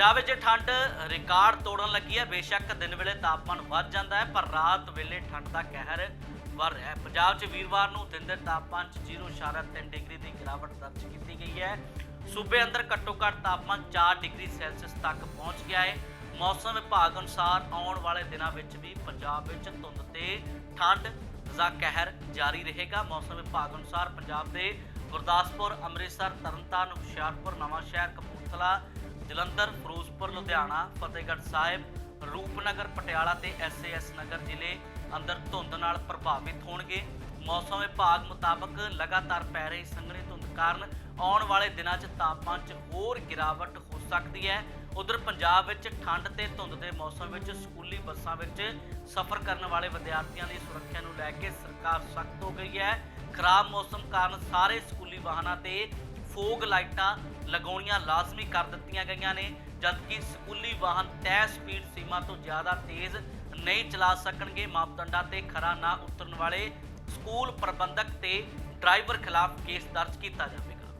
ਪੰਜਾਬ ਵਿੱਚ ਠੰਡ ਰਿਕਾਰਡ ਤੋੜਨ ਲੱਗੀ ਹੈ। ਬੇਸ਼ੱਕ ਦਿਨ ਵੇਲੇ ਤਾਪਮਾਨ ਵੱਧ ਜਾਂਦਾ ਹੈ, ਪਰ ਰਾਤ ਵੇਲੇ ਠੰਡ ਦਾ ਕਹਿਰ ਵੱਧ ਰਿਹਾ ਹੈ। ਪੰਜਾਬ 'ਚ ਵੀਰਵਾਰ ਨੂੰ ਦਿਨ ਦੇ ਤਾਪਮਾਨ 'ਚ 0.3 ਡਿਗਰੀ ਦੀ ਗਿਰਾਵਟ ਦਰਜ ਕੀਤੀ ਗਈ ਹੈ। ਸੂਬੇ ਅੰਦਰ ਘੱਟੋ ਘੱਟ ਤਾਪਮਾਨ 4 ਡਿਗਰੀ ਸੈਲਸੀਅਸ ਤੱਕ ਪਹੁੰਚ ਗਿਆ ਹੈ। ਮੌਸਮ ਵਿਭਾਗ ਅਨੁਸਾਰ ਆਉਣ ਵਾਲੇ ਦਿਨਾਂ ਵਿੱਚ ਵੀ ਪੰਜਾਬ ਵਿੱਚ ਧੁੰਦ ਤੇ ਠੰਡ ਦਾ ਕਹਿਰ ਜਾਰੀ ਰਹੇਗਾ। ਮੌਸਮ ਵਿਭਾਗ ਅਨੁਸਾਰ ਪੰਜਾਬ ਦੇ ਗੁਰਦਾਸਪੁਰ, ਅੰਮ੍ਰਿਤਸਰ, ਤਰਨਤਾਰਨ, ਹੁਸ਼ਿਆਰਪੁਰ, ਨਵਾਂਸ਼ਹਿਰ, ਕਪੂਰਥਲਾ ਜਲੰਧਰ, ਫਿਰੋਜ਼ਪੁਰ, ਲੁਧਿਆਣਾ, ਫਤਿਹਗੜ੍ਹ ਸਾਹਿਬ, ਰੂਪਨਗਰ, ਪਟਿਆਲਾ ਤੇ ਐਸਏਐਸ ਨਗਰ ਜ਼ਿਲ੍ਹੇ ਅੰਦਰ ਧੁੰਦ ਨਾਲ ਪ੍ਰਭਾਵਿਤ ਹੋਣਗੇ। ਮੌਸਮ ਵਿਭਾਗ ਮੁਤਾਬਕ ਲਗਾਤਾਰ ਪੈ ਰਹੀ ਸੰਘਣੀ ਧੁੰਦ ਕਾਰਨ ਆਉਣ ਵਾਲੇ ਦਿਨਾਂ 'ਚ ਤਾਪਮਾਨ 'ਚ ਹੋਰ ਗਿਰਾਵਟ ਹੋ ਸਕਦੀ ਹੈ। ਉਧਰ ਪੰਜਾਬ ਵਿੱਚ ਠੰਡ ਤੇ ਧੁੰਦ ਦੇ ਮੌਸਮ ਵਿੱਚ ਸਕੂਲੀ ਬੱਸਾਂ ਵਿੱਚ ਸਫ਼ਰ ਕਰਨ ਵਾਲੇ ਵਿਦਿਆਰਥੀਆਂ ਦੀ ਸੁਰੱਖਿਆ ਨੂੰ ਲੈ ਕੇ ਸਰਕਾਰ ਸਖਤ ਹੋ ਗਈ ਹੈ। ਖਰਾਬ ਮੌਸਮ ਕਾਰਨ ਸਾਰੇ ਸਕੂਲੀ ਵਾਹਨਾਂ ਤੇ ਫੋਗ ਲਾਈਟਾਂ ਲਗਾਉਣੀਆਂ ਲਾਜ਼ਮੀ ਕਰ ਦਿੱਤੀਆਂ ਗਈਆਂ ਨੇ, ਜਦਕਿ ਸਕੂਲੀ ਵਾਹਨ ਤੈਅ ਸਪੀਡ ਸੀਮਾ ਤੋਂ ਜ਼ਿਆਦਾ ਤੇਜ਼ ਨਹੀਂ ਚਲਾ ਸਕਣਗੇ। ਮਾਪਦੰਡਾਂ ਤੇ ਖਰਾ ਨਾ ਉਤਰਨ ਵਾਲੇ ਸਕੂਲ ਪ੍ਰਬੰਧਕ ਤੇ ਡਰਾਈਵਰ ਖਿਲਾਫ ਕੇਸ ਦਰਜ ਕੀਤਾ ਜਾਵੇ